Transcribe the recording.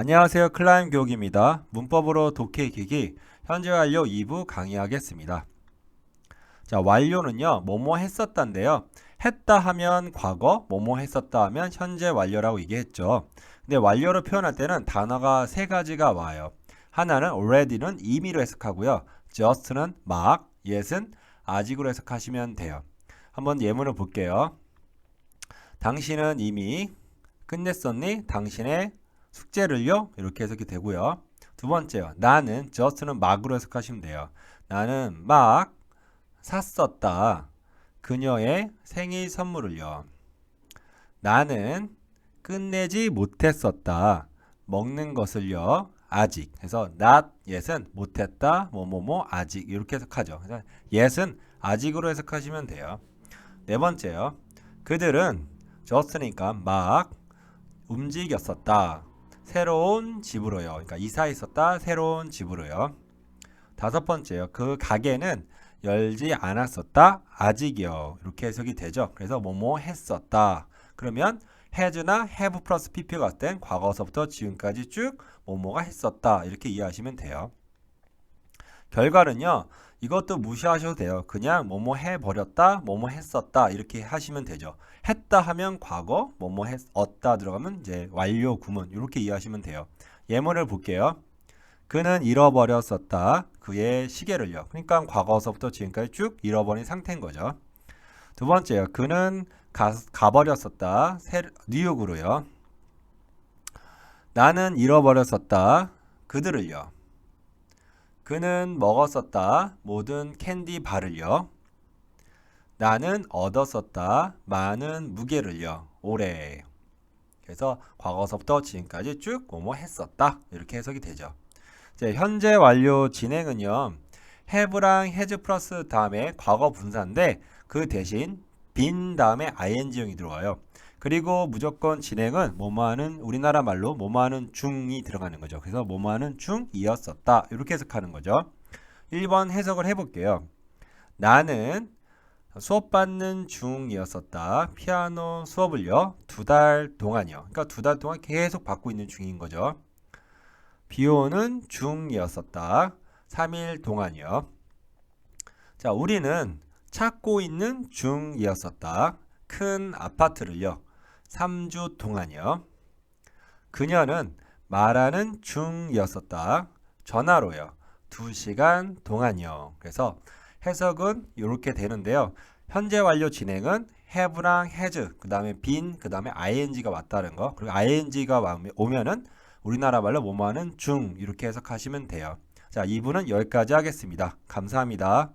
안녕하세요. 클라임 교육입니다. 문법으로 독해 기기 현재 완료 2부 강의하겠습니다. 자, 완료는요. 뭐뭐 했었다인데요. 했다 하면 과거, 뭐뭐 했었다 하면 현재 완료라고 얘기했죠. 근데 완료로 표현할 때는 단어가 세 가지가 와요. 하나는 already는 이미로 해석하고요. just는 막, yet은 아직으로 해석하시면 돼요. 한번 예문을 볼게요. 당신은 이미 끝냈었니? 당신의 숙제를요? 이렇게 해석이 되고요. 두 번째요. 나는 just는 막으로 해석하시면 돼요. 나는 막 샀었다. 그녀의 생일 선물을요. 나는 끝내지 못했었다. 먹는 것을요. 아직. 그래서 not yet은 못했다. 뭐뭐뭐 아직 이렇게 해석하죠. 그래서 yet은 아직으로 해석하시면 돼요. 네 번째요. 그들은 just니까 막 움직였었다. 새로운 집으로요. 그러니까 이사했었다. 새로운 집으로요. 다섯 번째요. 그 가게는 열지 않았었다. 아직이요. 이렇게 해석이 되죠. 그래서 뭐뭐 했었다. 그러면 has나 have 플러스 pp가 땐 과거서부터 지금까지 쭉 뭐뭐가 했었다. 이렇게 이해하시면 돼요. 결과는요. 이것도 무시하셔도 돼요. 그냥 뭐뭐 해버렸다, 뭐뭐 했었다 이렇게 하시면 되죠. 했다 하면 과거, 뭐뭐 했었다 들어가면 이제 완료 구문 이렇게 이해하시면 돼요. 예문을 볼게요. 그는 잃어버렸었다. 그의 시계를요. 그러니까 과거서부터 지금까지 쭉 잃어버린 상태인 거죠. 두 번째요. 그는 가, 가버렸었다. 새, 뉴욕으로요. 나는 잃어버렸었다. 그들을요. 그는 먹었었다. 모든 캔디 바를요. 나는 얻었었다. 많은 무게를요. 오래. 그래서 과거서부터 지금까지 쭉 뭐뭐 했었다. 이렇게 해석이 되죠. 이제 현재 완료 진행은요. have랑 has 플러스 다음에 과거 분사인데 그 대신 been 다음에 ing형이 들어와요. 그리고 무조건 진행은 뭐뭐하는 우리나라 말로 뭐뭐하는 중이 들어가는 거죠. 그래서 뭐뭐하는 중이었었다. 이렇게 해석하는 거죠. 1번 해석을 해볼게요. 나는 수업 받는 중이었었다. 피아노 수업을요. 두 달 동안이요. 그러니까 두 달 동안 계속 받고 있는 중인 거죠. 비오는 중이었었다. 3일 동안이요. 자, 우리는 찾고 있는 중이었었다. 큰 아파트를요. 3주 동안이요. 그녀는 말하는 중이었었다. 전화로요. 2시간 동안이요. 그래서 해석은 이렇게 되는데요. 현재 완료 진행은 have랑 has, 그 다음에 been, 그 다음에 ing가 왔다는 거. 그리고 ing가 오면은 우리나라 말로 뭐뭐하는 중 이렇게 해석하시면 돼요. 자, 2부는 여기까지 하겠습니다. 감사합니다.